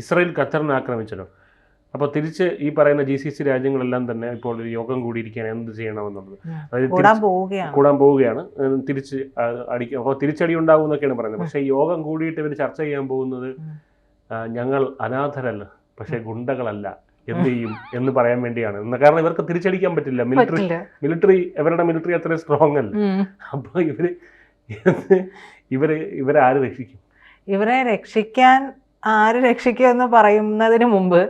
Israel ഖത്തറിനെ ആക്രമിച്ചല്ലോ. അപ്പോൾ തിരിച്ച് ഈ പറയുന്ന ജി സി സി രാജ്യങ്ങളെല്ലാം തന്നെ ഇപ്പോൾ ഒരു യോഗം കൂടിയിരിക്കാൻ എന്ത് ചെയ്യണമെന്നുള്ളത്. അതായത് കൂടാൻ പോവുകയാണ്. തിരിച്ച് അടിക്കുക അപ്പോൾ തിരിച്ചടി ഉണ്ടാവും എന്നൊക്കെയാണ് പറയുന്നത് പക്ഷേ യോഗം കൂടിയിട്ട് ഇവർ ചർച്ച ചെയ്യാൻ പോകുന്നത് ഞങ്ങൾ അനാഥരല്ല പക്ഷേ ഗുണ്ടകളല്ല എന്ത് ചെയ്യും എന്ന് പറയാൻ വേണ്ടിയാണ്. എന്ന കാരണം ഇവർക്ക് തിരിച്ചടിക്കാൻ പറ്റില്ല. മിലിറ്ററി മിലിറ്ററി ഇവരുടെ മിലിറ്ററി അത്രയും സ്ട്രോങ് അല്ല. അപ്പോൾ ഇവർ ഇവർ ഇവരെ ആര് രക്ഷിക്കും? ഇവരെ രക്ഷിക്കാൻ ആര് രക്ഷിക്കുമെന്ന് പറയുന്നതിന് മുമ്പ്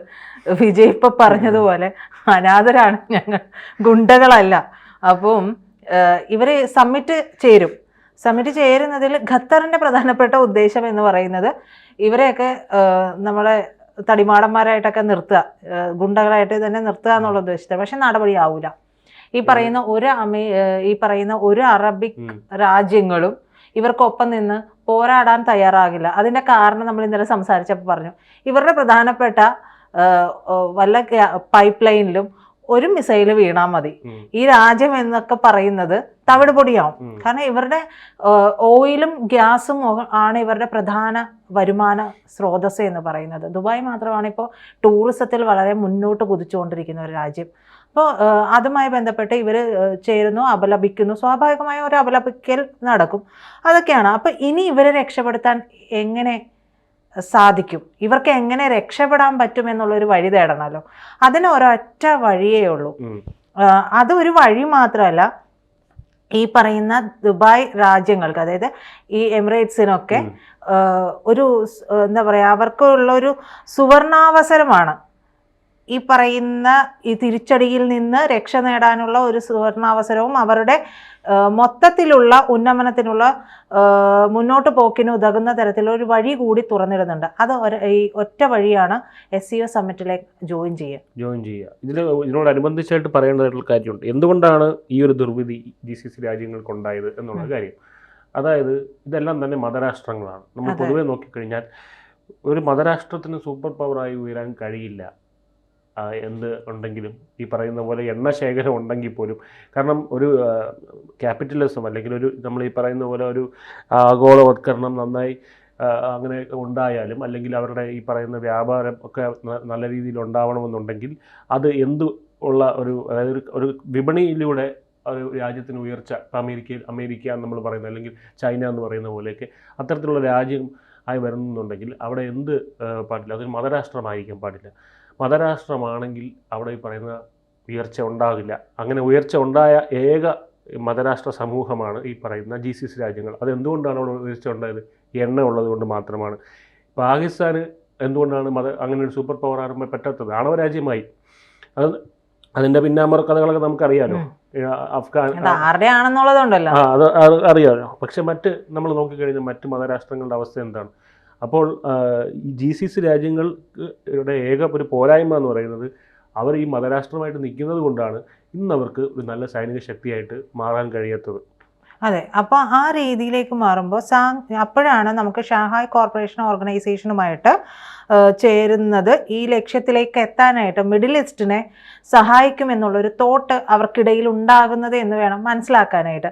വിജയ് ഇപ്പൊ പറഞ്ഞതുപോലെ അനാഥരാണ് ഞങ്ങൾ. ഗുണ്ടകളല്ല. അപ്പം ഇവർ സമ്മിറ്റ് ചേരും. സമ്മിറ്റ് ചേരുന്നതിൽ ഖത്തറിന്റെ പ്രധാനപ്പെട്ട ഉദ്ദേശം എന്ന് പറയുന്നത് ഇവരെയൊക്കെ നമ്മളെ തടിമാടന്മാരായിട്ടൊക്കെ നിർത്തുക. ഗുണ്ടകളായിട്ട് തന്നെ നിർത്തുക എന്നുള്ള ഉദ്ദേശത്തിൽ. പക്ഷെ നടപടിയാവൂല. ഈ പറയുന്ന ഒരു അമേ ഈ പറയുന്ന ഒരു അറബിക് രാജ്യങ്ങളും ഇവർക്കൊപ്പം നിന്ന് പോരാടാൻ തയ്യാറാകില്ല. അതിന്റെ കാരണം നമ്മൾ ഇന്നലെ സംസാരിച്ചപ്പോൾ പറഞ്ഞു. ഇവരുടെ പ്രധാനപ്പെട്ട വല്ല പൈപ്പ് ലൈനിലും ഒരു മിസൈൽ വീണാൽ മതി. ഈ രാജ്യം എന്നൊക്കെ പറയുന്നത് തവിട് പൊടിയാവും കാരണം ഇവരുടെ ഓയിലും ഗ്യാസും ആണ് ഇവരുടെ പ്രധാന വരുമാന സ്രോതസ് എന്ന് പറയുന്നത്. ദുബായ് മാത്രമാണ് ഇപ്പോൾ ടൂറിസത്തിൽ വളരെ മുന്നോട്ട് കുതിച്ചുകൊണ്ടിരിക്കുന്ന ഒരു രാജ്യം. അപ്പോൾ അതുമായി ബന്ധപ്പെട്ട് ഇവർ ചേരുന്നു അപലപിക്കുന്നു. സ്വാഭാവികമായ ഒരു അപലപിക്കൽ നടക്കും. അതൊക്കെയാണ്. അപ്പോൾ ഇനി ഇവരെ രക്ഷപ്പെടുത്താൻ എങ്ങനെ സാധിക്കും? ഇവർക്ക് എങ്ങനെ രക്ഷപ്പെടാൻ പറ്റും എന്നുള്ളൊരു വഴി തേടണമല്ലോ അതിന് ഒരൊറ്റ വഴിയേ ഉള്ളൂ. അത് ഒരു അതൊരു വഴി മാത്രമല്ല ഈ പറയുന്ന ദുബായ് രാജ്യങ്ങൾക്ക് അതായത് ഈ എമിറേറ്റ്സിനൊക്കെ ഒരു എന്താ പറയുക അവർക്കുള്ള ഒരു സുവർണാവസരമാണ്. ഈ പറയുന്ന ഈ തിരിച്ചടിയിൽ നിന്ന് രക്ഷ നേടാനുള്ള ഒരു സുവർണാവസരവും അവരുടെ മൊത്തത്തിലുള്ള ഉന്നമനത്തിനുള്ള മുന്നോട്ട് പോക്കിന് ഉതകുന്ന തരത്തിലുള്ള ഒരു വഴി കൂടി തുറന്നിടുന്നുണ്ട്. അത് ഈ ഒറ്റ വഴിയാണ് എസ് സി ഒ സമ്മിറ്റിലേക്ക് ജോയിൻ ചെയ്യുക. ജോയിൻ ചെയ്യുക. ഇതിന് ഇതിനോടനുബന്ധിച്ചായിട്ട് പറയേണ്ടതായിട്ടുള്ള കാര്യമുണ്ട്. എന്തുകൊണ്ടാണ് ഈ ഒരു ദുർവിധി ജി സി സി രാജ്യങ്ങൾക്കുണ്ടായത് എന്നുള്ള കാര്യം? അതായത് ഇതെല്ലാം തന്നെ മതരാഷ്ട്രങ്ങളാണ്. നമ്മൾ. പൊതുവെ നോക്കിക്കഴിഞ്ഞാൽ ഒരു മതരാഷ്ട്രത്തിന് സൂപ്പർ പവറായി ഉയരാൻ കഴിയില്ല. എന്ത് ഉണ്ടെങ്കിലും ഈ പറയുന്ന പോലെ എണ്ണ ശേഖരം ഉണ്ടെങ്കിൽ പോലും. കാരണം ഒരു ക്യാപിറ്റലിസം അല്ലെങ്കിൽ ഒരു നമ്മൾ ഈ പറയുന്ന പോലെ ഒരു ആഗോളവത്കരണം നന്നായി അങ്ങനെ ഉണ്ടായാലും അല്ലെങ്കിൽ അവരുടെ ഈ പറയുന്ന വ്യാപാരം ഒക്കെ നല്ല രീതിയിൽ ഉണ്ടാവണമെന്നുണ്ടെങ്കിൽ അത് എന്ത് ഉള്ള ഒരു അതായത് ഒരു- വിപണിയിലൂടെ ഒരു രാജ്യത്തിന് ഉയർച്ച ഇപ്പം അമേരിക്കയിൽ അമേരിക്ക എന്ന് നമ്മൾ പറയുന്നത് അല്ലെങ്കിൽ ചൈന എന്ന് പറയുന്ന പോലെയൊക്കെ അത്തരത്തിലുള്ള രാജ്യം ആയി വരുന്നുണ്ടെങ്കിൽ അവിടെ എന്ത് പാടില്ല. അതൊരു മതരാഷ്ട്രമായിരിക്കാൻ പാടില്ല. മതരാഷ്ട്രമാണെങ്കിൽ അവിടെ ഈ പറയുന്ന ഉയർച്ച ഉണ്ടാകില്ല. അങ്ങനെ ഉയർച്ച ഉണ്ടായ ഏക മതരാഷ്ട്ര സമൂഹമാണ് ഈ പറയുന്ന ജി സി സി രാജ്യങ്ങൾ. അതെന്തുകൊണ്ടാണ് അവിടെ ഉയർച്ച ഉണ്ടായത്? എണ്ണ ഉള്ളതുകൊണ്ട് മാത്രമാണ്. പാകിസ്ഥാന് എന്തുകൊണ്ടാണ് മത അങ്ങനെ ഒരു സൂപ്പർ പവർ ആകുമ്പോൾ പറ്റാത്തത്? ആണവ രാജ്യമായി അത് അതിന്റെ പിന്നാമ്പറ കഥകളൊക്കെ. ഈ അഫ്ഗാൻ അത് അറിയാമല്ലോ പക്ഷെ മറ്റ് നമ്മൾ നോക്കിക്കഴിഞ്ഞാൽ മറ്റ് മതരാഷ്ട്രങ്ങളുടെ അവസ്ഥ എന്താണ്? അപ്പോൾ ഈ ജി സി സി രാജ്യങ്ങൾക്ക് ഏക ഒരു പോരായ്മ എന്ന് പറയുന്നത് അവർ ഈ മതരാഷ്ട്രമായിട്ട് നിൽക്കുന്നത് കൊണ്ടാണ് ഇന്ന് അവർക്ക് ഒരു നല്ല സൈനിക ശക്തിയായിട്ട് മാറാൻ കഴിയാത്തത്. അതെ. അപ്പോൾ ആ രീതിയിലേക്ക് മാറുമ്പോൾ സാ അപ്പോഴാണ് നമുക്ക് ഷാഹായ് കോർപ്പറേഷൻ ഓർഗനൈസേഷനുമായിട്ട് ചേരുന്നത് ഈ ലക്ഷ്യത്തിലേക്ക് എത്താനായിട്ട് മിഡിൽ ഈസ്റ്റിനെ സഹായിക്കും എന്നുള്ളൊരു തോട്ട് അവർക്കിടയിൽ ഉണ്ടാകുന്നത് എന്ന് വേണം മനസ്സിലാക്കാനായിട്ട്.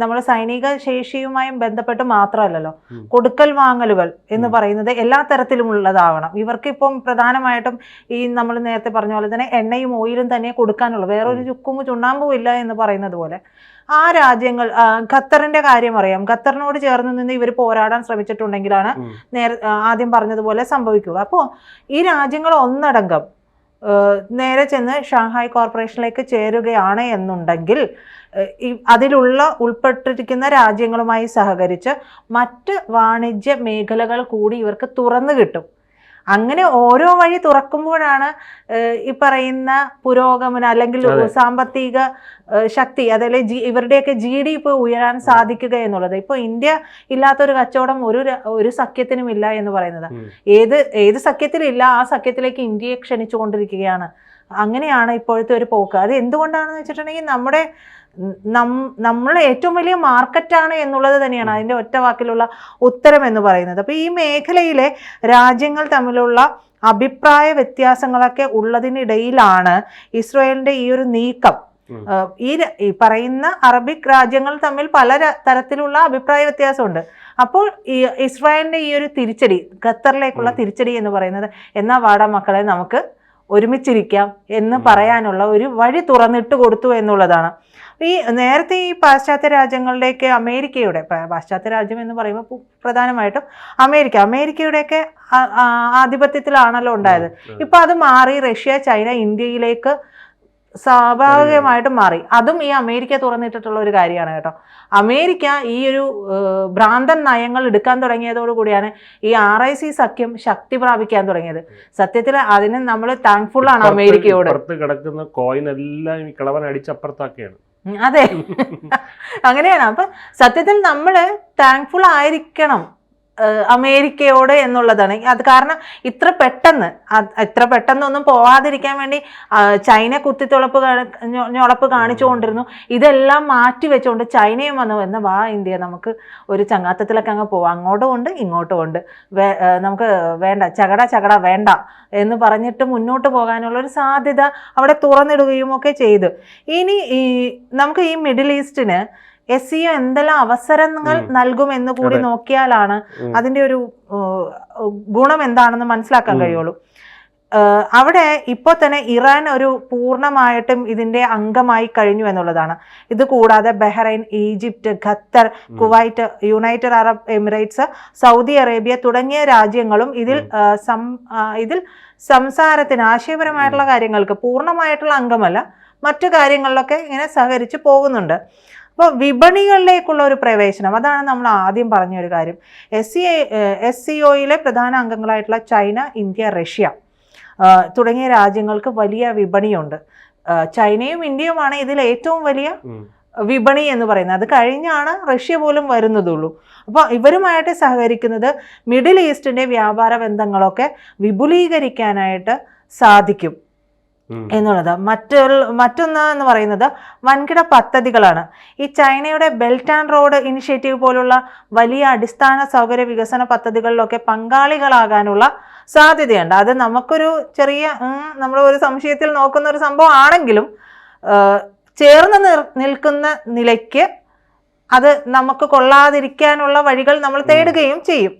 നമ്മൾ സൈനിക ശേഷിയുമായും ബന്ധപ്പെട്ട് മാത്രമല്ലല്ലോ. കൊടുക്കൽ വാങ്ങലുകൾ എന്ന് പറയുന്നത് എല്ലാ തരത്തിലുമുള്ളതാവണം. ഇവർക്കിപ്പം പ്രധാനമായിട്ടും ഈ നമ്മൾ നേരത്തെ പറഞ്ഞ പോലെ തന്നെ എണ്ണയും ഓയിലും തന്നെ കൊടുക്കാനുള്ളൂ. വേറൊരു ചുക്കും ചുണ്ണാമ്പും ഇല്ല എന്ന് പറയുന്നത് പോലെ. ആ രാജ്യങ്ങൾ ഖത്തറിന്റെ കാര്യം അറിയാം. ഖത്തറിനോട് ചേർന്ന് നിന്ന് ഇവർ പോരാടാൻ ശ്രമിച്ചിട്ടുണ്ടെങ്കിലാണ്. നേര ആദ്യം പറഞ്ഞതുപോലെ സംഭവിക്കുക. അപ്പോൾ ഈ രാജ്യങ്ങൾ ഒന്നടങ്കം നേരെ ചെന്ന് ഷാങ്ഹായ് കോർപ്പറേഷനിലേക്ക് ചേരുകയാണ് എന്നുണ്ടെങ്കിൽ അതിലുള്ള ഉൾപ്പെട്ടിരിക്കുന്ന രാജ്യങ്ങളുമായി സഹകരിച്ച് മറ്റ് വാണിജ്യ മേഖലകൾ കൂടി ഇവർക്ക് തുറന്നു കിട്ടും. അങ്ങനെ ഓരോ വഴി തുറക്കുമ്പോഴാണ് ഈ പറയുന്ന പുരോഗമനം അല്ലെങ്കിൽ. സാമ്പത്തിക ശക്തി അതല്ലെ ജി ഇവരുടെയൊക്കെ ജി ഡി പി ഉയരാൻ സാധിക്കുക എന്നുള്ളത്. ഇപ്പോൾ ഇന്ത്യ ഇല്ലാത്തൊരു കച്ചവടം ഒരു ഒരു സഖ്യത്തിനും ഇല്ല എന്ന് പറയുന്നത്. ഏത് ഏത് സഖ്യത്തിലില്ല ആ സഖ്യത്തിലേക്ക് ഇന്ത്യയെ ക്ഷണിച്ചുകൊണ്ടിരിക്കുകയാണ്. അങ്ങനെയാണ് ഇപ്പോഴത്തെ ഒരു പോക്ക്. അത് എന്തുകൊണ്ടാണെന്ന് വെച്ചിട്ടുണ്ടെങ്കിൽ നമ്മുടെ നമ്മൾ ഏറ്റവും വലിയ മാർക്കറ്റാണ് എന്നുള്ളത് തന്നെയാണ് അതിന്റെ ഒറ്റ വാക്കിലുള്ള ഉത്തരം എന്ന് പറയുന്നത്. അപ്പോൾ ഈ മേഖലയിലെ രാജ്യങ്ങൾ തമ്മിലുള്ള അഭിപ്രായ വ്യത്യാസങ്ങളൊക്കെ ഉള്ളതിനിടയിലാണ് ഇസ്രയേലിന്റെ ഈ ഒരു നീക്കം. ഈ ഈ പറയുന്ന അറബിക് രാജ്യങ്ങൾ തമ്മിൽ പല തരത്തിലുള്ള അഭിപ്രായ വ്യത്യാസമുണ്ട്. അപ്പോൾ ഈ ഇസ്രായേലിന്റെ ഈ ഒരു തിരിച്ചടി ഖത്തറിലേക്കുള്ള. തിരിച്ചടി എന്ന് പറയുന്നത് എന്നാ വാടാ മക്കളെ നമുക്ക് ഒരുമിച്ചിരിക്കാം എന്ന് പറയാനുള്ള ഒരു വഴി തുറന്നിട്ട് കൊടുത്തു എന്നുള്ളതാണ്. ഈ നേരത്തെ ഈ പാശ്ചാത്യ രാജ്യങ്ങളുടെയൊക്കെ അമേരിക്കയുടെ പാശ്ചാത്യ രാജ്യം എന്ന് പറയുമ്പോൾ പ്രധാനമായിട്ടും അമേരിക്ക. അമേരിക്കയുടെയൊക്കെ ആധിപത്യത്തിലാണല്ലോ ഉണ്ടായത്. ഇപ്പൊ അത് മാറി റഷ്യ ചൈന ഇന്ത്യയിലേക്ക് സ്വാഭാവികമായിട്ടും മാറി. അതും ഈ അമേരിക്ക തുറന്നിട്ടിട്ടുള്ള ഒരു കാര്യമാണ് കേട്ടോ. അമേരിക്ക ഈ ഒരു ഭ്രാന്തൻ നയങ്ങൾ എടുക്കാൻ തുടങ്ങിയതോടുകൂടിയാണ് ഈ ആർ ഐ സി സഖ്യം ശക്തി പ്രാപിക്കാൻ തുടങ്ങിയത്. സത്യത്തിൽ അതിന് നമ്മൾ താങ്ക്ഫുൾ ആണ് അമേരിക്കയോട്. കിടക്കുന്ന കോയിൻ എല്ലാം ഈ കിളവൻ അടിച്ചപ്പുറത്താക്കിയാണ്. അതെ. അങ്ങനെയാണ്. അപ്പൊ സത്യത്തിൽ നമ്മൾ താങ്ക്ഫുൾ ആയിരിക്കണം. അമേരിക്കയോട് എന്നുള്ളതാണ്. അത് കാരണം ഇത്ര പെട്ടെന്ന് ഇത്ര പെട്ടെന്നൊന്നും പോവാതിരിക്കാൻ വേണ്ടി ചൈന കുത്തിത്തുളപ്പ് ഞൊളപ്പ് കാണിച്ചുകൊണ്ടിരുന്നു. ഇതെല്ലാം മാറ്റി വെച്ചുകൊണ്ട് ചൈനയും വന്നു. എന്ന വാ ഇന്ത്യ നമുക്ക് ഒരു ചങ്ങാത്തത്തിലൊക്കെ അങ്ങ് പോവാം. അങ്ങോട്ടും ഉണ്ട് ഇങ്ങോട്ടും ഉണ്ട്. നമുക്ക് വേണ്ട ചകട ചകട വേണ്ട എന്ന് പറഞ്ഞിട്ട് മുന്നോട്ട് പോകാനുള്ള ഒരു സാധ്യത അവിടെ തുറന്നിടുകയും ഒക്കെ ചെയ്തു. ഇനി ഈ നമുക്ക് ഈ മിഡിൽ ഈസ്റ്റിന് എസ് സി എന്തെല്ലാം അവസരങ്ങൾ നൽകും നൽകുമെന്ന് കൂടി നോക്കിയാലാണ് അതിന്റെ ഒരു ഗുണം എന്താണെന്ന് മനസ്സിലാക്കാൻ. കഴിയുള്ളൂ. അവിടെ ഇപ്പോൾ തന്നെ ഇറാൻ ഒരു പൂർണമായിട്ടും ഇതിന്റെ അംഗമായി കഴിഞ്ഞു എന്നുള്ളതാണ്. ഇത് കൂടാതെ Bahrain Egypt Qatar Kuwait United Arab Emirates Saudi Arabia തുടങ്ങിയ രാജ്യങ്ങളും ഇതിൽ സം ഇതിൽ സംസാരത്തിന് ആശയപരമായിട്ടുള്ള കാര്യങ്ങൾക്ക് പൂർണമായിട്ടുള്ള അംഗമല്ല. മറ്റു കാര്യങ്ങളിലൊക്കെ ഇങ്ങനെ സഹകരിച്ച് പോകുന്നുണ്ട്. അപ്പോൾ വിപണികളിലേക്കുള്ള ഒരു പ്രവേശനം. അതാണ് നമ്മൾ ആദ്യം പറഞ്ഞ ഒരു കാര്യം. എസ് സി എസ് സി ഒയിലെ പ്രധാന അംഗങ്ങളായിട്ടുള്ള ചൈന ഇന്ത്യ റഷ്യ തുടങ്ങിയ രാജ്യങ്ങൾക്ക് വലിയ വിപണിയുണ്ട്. ചൈനയും ഇന്ത്യയുമാണ് ഇതിൽ ഏറ്റവും വലിയ വിപണി എന്ന് പറയുന്നത്. അത് കഴിഞ്ഞാണ് റഷ്യ പോലും വരുന്നതുള്ളൂ. അപ്പോൾ ഇവരുമായിട്ട് സഹകരിക്കുന്നത് മിഡിൽ ഈസ്റ്റിന്റെ വ്യാപാര ബന്ധങ്ങളൊക്കെ വിപുലീകരിക്കാനായിട്ട് സാധിക്കും. എന്നുള്ളത്. മറ്റൊരു മറ്റൊന്ന് എന്ന് പറയുന്നത് വൻകിട പദ്ധതികളാണ്. ഈ ചൈനയുടെ ബെൽറ്റ് ആൻഡ് റോഡ് ഇനിഷ്യേറ്റീവ് പോലുള്ള വലിയ അടിസ്ഥാന സൗകര്യ വികസന പദ്ധതികളിലൊക്കെ പങ്കാളികളാകാനുള്ള സാധ്യതയുണ്ട്. അത് നമുക്കൊരു ചെറിയ നമ്മൾ ഒരു സംശയത്തിൽ നോക്കുന്ന ഒരു സംഭവം ആണെങ്കിലും ചേർന്ന് നിൽക്കുന്ന നിലയ്ക്ക് അത് നമുക്ക് കൊള്ളാതിരിക്കാനുള്ള വഴികൾ നമ്മൾ തേടുകയും ചെയ്യും.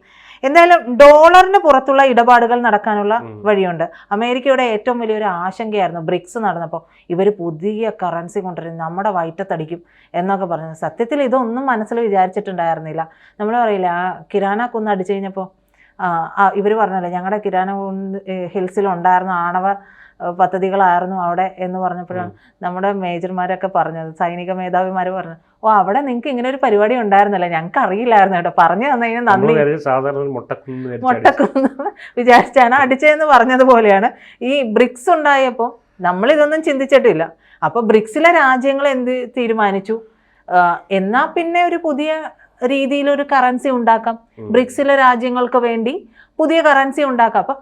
എന്തായാലും ഡോളറിന് പുറത്തുള്ള ഇടപാടുകൾ നടക്കാനുള്ള വഴിയുണ്ട്. അമേരിക്കയുടെ ഏറ്റവും വലിയൊരു ആശങ്കയായിരുന്നു ബ്രിക്സ് നടന്നപ്പോൾ. ഇവർ പുതിയ കറൻസി കൊണ്ടുവരും നമ്മുടെ വയറ്റത്തടിക്കും എന്നൊക്കെ പറഞ്ഞു സത്യത്തിൽ ഇതൊന്നും മനസ്സിൽ വിചാരിച്ചിട്ടുണ്ടായിരുന്നില്ല. നമ്മൾ പറയില്ല ആ കിരാന കുന്ന് അടിച്ചു കഴിഞ്ഞപ്പോൾ ഇവർ പറഞ്ഞല്ലോ ഞങ്ങളുടെ കിരാന ഹിൽസിൽ ഉണ്ടായിരുന്ന ആണവ പദ്ധതികളായിരുന്നു അവിടെ എന്ന് പറഞ്ഞപ്പോഴാണ് നമ്മുടെ മേജർമാരൊക്കെ പറഞ്ഞത്. സൈനിക മേധാവിമാർ പറഞ്ഞു ഓ അവിടെ നിങ്ങൾക്ക് ഇങ്ങനെ ഒരു പരിപാടി ഉണ്ടായിരുന്നല്ലോ. ഞങ്ങൾക്ക് അറിയില്ലായിരുന്നു കേട്ടോ. പറഞ്ഞു തന്നതിന് നന്ദി. മുട്ടക്കുന്ന് വിചാരിച്ച് മുട്ടക്കുന്ന് വിചാരിച്ചാണ് അടിച്ചതെന്ന് പറഞ്ഞതുപോലെയാണ്. ഈ ബ്രിക്സ് ഉണ്ടായപ്പോൾ നമ്മൾ ഇതൊന്നും ചിന്തിച്ചിട്ടില്ല. അപ്പൊ ബ്രിക്സിലെ രാജ്യങ്ങൾ എന്ത് തീരുമാനിച്ചു? എന്നാ പിന്നെ ഒരു പുതിയ രീതിയിൽ ഒരു കറൻസി ഉണ്ടാക്കാം. ബ്രിക്സിലെ രാജ്യങ്ങൾക്ക് വേണ്ടി പുതിയ കറൻസി ഉണ്ടാക്കാം. അപ്പൊ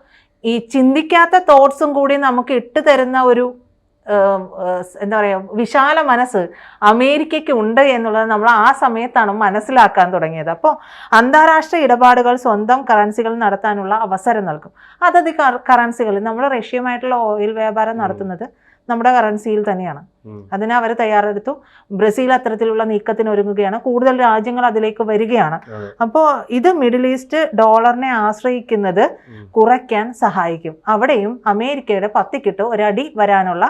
ഈ ചിന്തിക്കാത്ത തോട്ട്സും കൂടി നമുക്ക് ഇട്ട് തരുന്ന ഒരു എന്താ പറയുക വിശാല മനസ്സ് അമേരിക്കയ്ക്ക് ഉണ്ട് എന്നുള്ളത് നമ്മൾ ആ സമയത്താണ് മനസ്സിലാക്കാൻ തുടങ്ങിയത്. അപ്പോൾ അന്താരാഷ്ട്ര ഇടപാടുകൾ സ്വന്തം കറൻസികൾ നടത്താനുള്ള അവസരം നൽകും. അതത് കറൻസികൾ നമ്മൾ റഷ്യയുമായിട്ടുള്ള ഓയിൽ വ്യാപാരം നടത്തുന്നത് നമ്മുടെ കറൻസിയിൽ തന്നെയാണ്. അതിന് അവർ തയ്യാറെടുത്തു. ബ്രസീൽ അത്തരത്തിലുള്ള നീക്കത്തിന് ഒരുങ്ങുകയാണ്. കൂടുതൽ രാജ്യങ്ങൾ അതിലേക്ക് വരികയാണ്. അപ്പോൾ ഇത് മിഡിൽ ഈസ്റ്റ് ഡോളറിനെ ആശ്രയിക്കുന്നത് കുറയ്ക്കാൻ സഹായിക്കും. അവിടെയും അമേരിക്കയുടെ പത്തിക്കിട്ട് ഒരടി വരാനുള്ള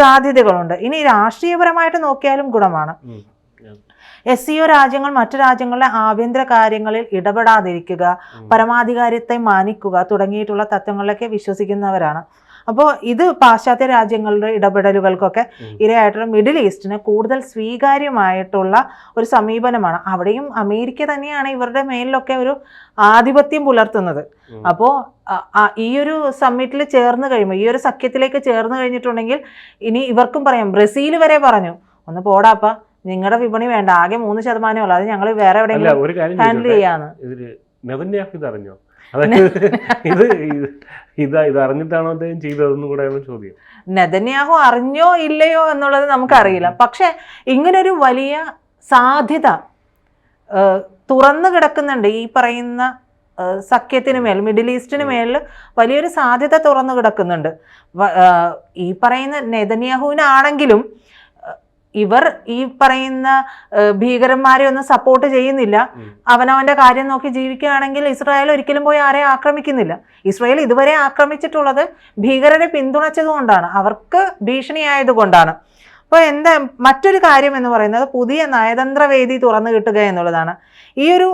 സാധ്യതകളുണ്ട്. ഇനി രാഷ്ട്രീയപരമായിട്ട് നോക്കിയാലും ഗുണമാണ്. എസ് സി ഒ രാജ്യങ്ങൾ മറ്റു രാജ്യങ്ങളുടെ ആഭ്യന്തര കാര്യങ്ങളിൽ ഇടപെടാതിരിക്കുക. പരമാധികാരത്തെ മാനിക്കുക തുടങ്ങിയിട്ടുള്ള തത്വങ്ങളിലൊക്കെ വിശ്വസിക്കുന്നവരാണ്. അപ്പോൾ ഇത് പാശ്ചാത്യ രാജ്യങ്ങളുടെ ഇടപെടലുകൾക്കൊക്കെ. ഇരയായിട്ടുള്ള മിഡിൽ ഈസ്റ്റിന് കൂടുതൽ സ്വീകാര്യമായിട്ടുള്ള ഒരു സമീപനമാണ്. അവിടെയും അമേരിക്ക തന്നെയാണ് ഇവരുടെ മേലിലൊക്കെ ഒരു ആധിപത്യം പുലർത്തുന്നത്. അപ്പോ അപ്പോൾ ഈ ഒരു സമ്മിറ്റിൽ ചേർന്ന് കഴിയുമ്പോൾ ഈ ഒരു സഖ്യത്തിലേക്ക് ചേർന്ന് കഴിഞ്ഞിട്ടുണ്ടെങ്കിൽ ഇനി ഇവർക്കും പറയാം. ബ്രസീൽ വരെ പറഞ്ഞു ഒന്ന് പോടാപ്പ നിങ്ങളുടെ വിപണി വേണ്ട ആകെ മൂന്ന് ശതമാനമേ ഉള്ളൂ. അത് ഞങ്ങൾ വേറെ എവിടെയെങ്കിലും ഹാൻഡിൽ ചെയ്യാന്ന്. ഇതിൽ നെതന്യാഹു ഇത് അറിഞ്ഞോ? അതായത് ഇത് ഇത് ഇതാ അറിഞ്ഞിട്ടാണോ അദ്ദേഹം ചെയ്തതെന്ന് കൂടെയാണ് ചോദ്യം നെതന്യാഹു അറിഞ്ഞോ ഇല്ലയോ എന്നുള്ളത് നമുക്കറിയില്ല. പക്ഷെ ഇങ്ങനൊരു വലിയ സാധ്യത തുറന്നു കിടക്കുന്നുണ്ട്. ഈ പറയുന്ന സഖ്യത്തിന് മേൽ മിഡിൽ ഈസ്റ്റിന് മേൽ വലിയൊരു സാധ്യത തുറന്നു കിടക്കുന്നുണ്ട്. ഈ പറയുന്ന നെതന്യാഹുവിനാണെങ്കിലും ഇവർ ഈ പറയുന്ന ഭീകരന്മാരെ ഒന്നും സപ്പോർട്ട് ചെയ്യുന്നില്ല. അവനവന്റെ കാര്യം നോക്കി ജീവിക്കുകയാണെങ്കിൽ ഇസ്രായേൽ ഒരിക്കലും പോയി ആരെ ആക്രമിക്കുന്നില്ല. ഇസ്രായേൽ ഇതുവരെ ആക്രമിച്ചിട്ടുള്ളത് ഭീകരരെ പിന്തുണച്ചതുകൊണ്ടാണ്. അവർക്ക് ഭീഷണിയായതുകൊണ്ടാണ്. അപ്പോൾ എന്താ മറ്റൊരു കാര്യം എന്ന് പറയുന്നത് പുതിയ നയതന്ത്ര വേദി തുറന്നു കിട്ടുക എന്നുള്ളതാണ്. ഈ ഒരു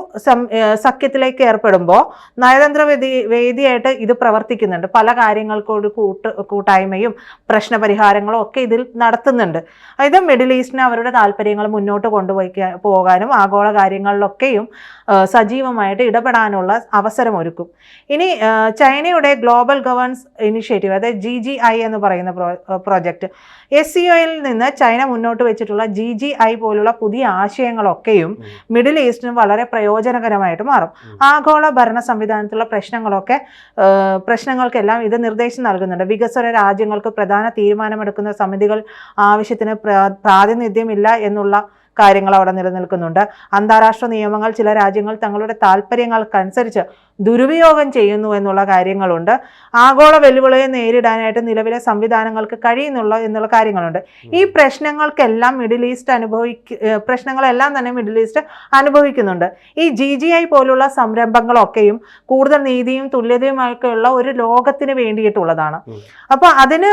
സഖ്യത്തിലേക്ക് ഏർപ്പെടുമ്പോൾ നയതന്ത്ര വേദി വേദിയായിട്ട് ഇത് പ്രവർത്തിക്കുന്നുണ്ട്. പല കാര്യങ്ങൾക്കൊരു കൂട്ട് കൂട്ടായ്മയും പ്രശ്നപരിഹാരങ്ങളും ഒക്കെ ഇതിൽ നടത്തുന്നുണ്ട്. അതായത് മിഡിൽ ഈസ്റ്റിന് അവരുടെ താല്പര്യങ്ങൾ മുന്നോട്ട് കൊണ്ടുപോയി പോകാനും ആഗോള കാര്യങ്ങളിലൊക്കെയും സജീവമായിട്ട് ഇടപെടാനുള്ള അവസരം ഒരുക്കും ഇനി ചൈനയുടെ ഗ്ലോബൽ ഗവേൺസ് ഇനിഷ്യേറ്റീവ് അതായത് ജി ജി ഐ എന്ന് പറയുന്ന പ്രോജക്റ്റ് എസ് സി ഒയിൽ നിന്ന് ചൈന മുന്നോട്ട് വെച്ചിട്ടുള്ള ജി ജി ഐ പോലുള്ള പുതിയ ആശയങ്ങളൊക്കെയും. മിഡിൽ ഈസ്റ്റിന് വളരെ പ്രയോജനകരമായിട്ട് മാറും. ആഗോള ഭരണ സംവിധാനത്തിലുള്ള പ്രശ്നങ്ങളൊക്കെ പ്രശ്നങ്ങൾക്കെല്ലാം ഇത് നിർദ്ദേശം നൽകുന്നുണ്ട്. വികസ്വര രാജ്യങ്ങൾക്ക് പ്രധാന തീരുമാനമെടുക്കുന്ന സമിതികൾ ആവശ്യത്തിന് പ്രാ- പ്രാതിനിധ്യമില്ല എന്നുള്ള കാര്യങ്ങൾ അവിടെ നിലനിൽക്കുന്നുണ്ട്. അന്താരാഷ്ട്ര നിയമങ്ങൾ ചില രാജ്യങ്ങൾ തങ്ങളുടെ താല്പര്യങ്ങൾക്കനുസരിച്ച് ദുരുപയോഗം ചെയ്യുന്നു എന്നുള്ള കാര്യങ്ങളുണ്ട്. ആഗോള വെല്ലുവിളിയെ നേരിടാനായിട്ട് നിലവിലെ സംവിധാനങ്ങൾക്ക് കഴിയുന്നുള്ള എന്നുള്ള കാര്യങ്ങളുണ്ട്. ഈ പ്രശ്നങ്ങൾക്കെല്ലാം മിഡിൽ ഈസ്റ്റ് അനുഭവിക്ക പ്രശ്നങ്ങളെല്ലാം തന്നെ മിഡിൽ ഈസ്റ്റ് അനുഭവിക്കുന്നുണ്ട്. ഈ ജി ജി ഐ പോലുള്ള സംരംഭങ്ങളൊക്കെയും കൂടുതൽ നീതിയും തുല്യതയുമൊക്കെയുള്ള ഒരു ലോകത്തിന് വേണ്ടിയിട്ടുള്ളതാണ്. അപ്പൊ അപ്പോൾ അതിന്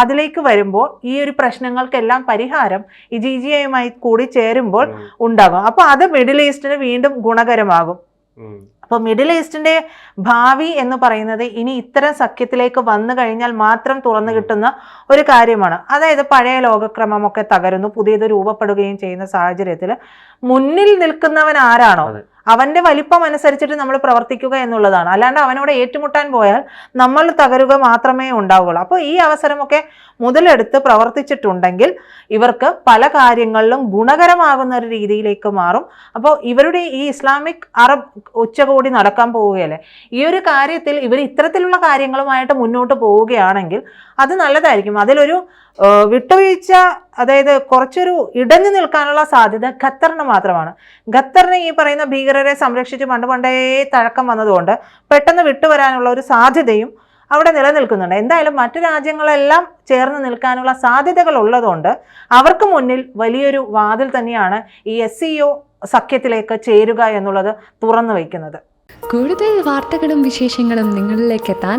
അതിലേക്ക് വരുമ്പോൾ ഈ ഒരു പ്രശ്നങ്ങൾക്കെല്ലാം പരിഹാരം ഈ ജി ജി ഐയുമായി കൂടി ചേരുമ്പോൾ. ഉണ്ടാകും. അപ്പോൾ അത് മിഡിൽ ഈസ്റ്റിന് വീണ്ടും ഗുണകരമാകും. അപ്പൊ അപ്പോൾ മിഡിൽ ഈസ്റ്റിന്റെ ഭാവി എന്ന് പറയുന്നത് ഇനി ഇത്തരം സഖ്യത്തിലേക്ക് വന്നു കഴിഞ്ഞാൽ മാത്രം തുറന്നു കിട്ടുന്ന ഒരു കാര്യമാണ്. അതായത് പഴയ ലോകക്രമമൊക്കെ തകരുന്നു പുതിയത് രൂപപ്പെടുകയും ചെയ്യുന്ന സാഹചര്യത്തിൽ മുന്നിൽ നിൽക്കുന്നവൻ ആരാണോ. അവന്റെ വലിപ്പം അനുസരിച്ചിട്ട് നമ്മൾ പ്രവർത്തിക്കുക എന്നുള്ളതാണ്. അല്ലാണ്ട് അവനോട് ഏറ്റുമുട്ടാൻ പോയാൽ നമ്മൾ തകരുക മാത്രമേ ഉണ്ടാവുകയുള്ളൂ. അപ്പോൾ ഈ അവസരമൊക്കെ മുതലെടുത്ത് പ്രവർത്തിച്ചിട്ടുണ്ടെങ്കിൽ ഇവർക്ക് പല കാര്യങ്ങളിലും ഗുണകരമാകുന്ന ഒരു രീതിയിലേക്ക് മാറും. അപ്പോൾ ഇവരുടെ ഈ ഇസ്ലാമിക് അറബ് ഉച്ചകോടി നടക്കാൻ പോവുകയല്ലേ? ഈ ഒരു കാര്യത്തിൽ ഇവർ ഇത്തരത്തിലുള്ള കാര്യങ്ങളുമായിട്ട് മുന്നോട്ട് പോവുകയാണെങ്കിൽ അത് നല്ലതായിരിക്കും. അതിലൊരു വിട്ടുവീഴ്ച അതായത് കുറച്ചൊരു ഇടഞ്ഞു നിൽക്കാനുള്ള സാധ്യത ഖത്തറിന് മാത്രമാണ്. ഖത്തറിന് ഈ പറയുന്ന ഭീകരരെ സംരക്ഷിച്ച് പണ്ട് പണ്ടേ തഴക്കം വന്നതുകൊണ്ട് പെട്ടെന്ന് വിട്ടുവരാനുള്ള ഒരു സാധ്യതയും അവിടെ നിലനിൽക്കുന്നുണ്ട്. എന്തായാലും മറ്റു രാജ്യങ്ങളെല്ലാം ചേർന്ന് നിൽക്കാനുള്ള സാധ്യതകൾ ഉള്ളതുകൊണ്ട് അവർക്ക് മുന്നിൽ വലിയൊരു വാതിൽ തന്നെയാണ് ഈ എസ് സഖ്യത്തിലേക്ക് ചേരുക എന്നുള്ളത് തുറന്നു വയ്ക്കുന്നത്. കൂടുതൽ വാർത്തകളും വിശേഷങ്ങളും നിങ്ങളിലേക്ക് എത്താൻ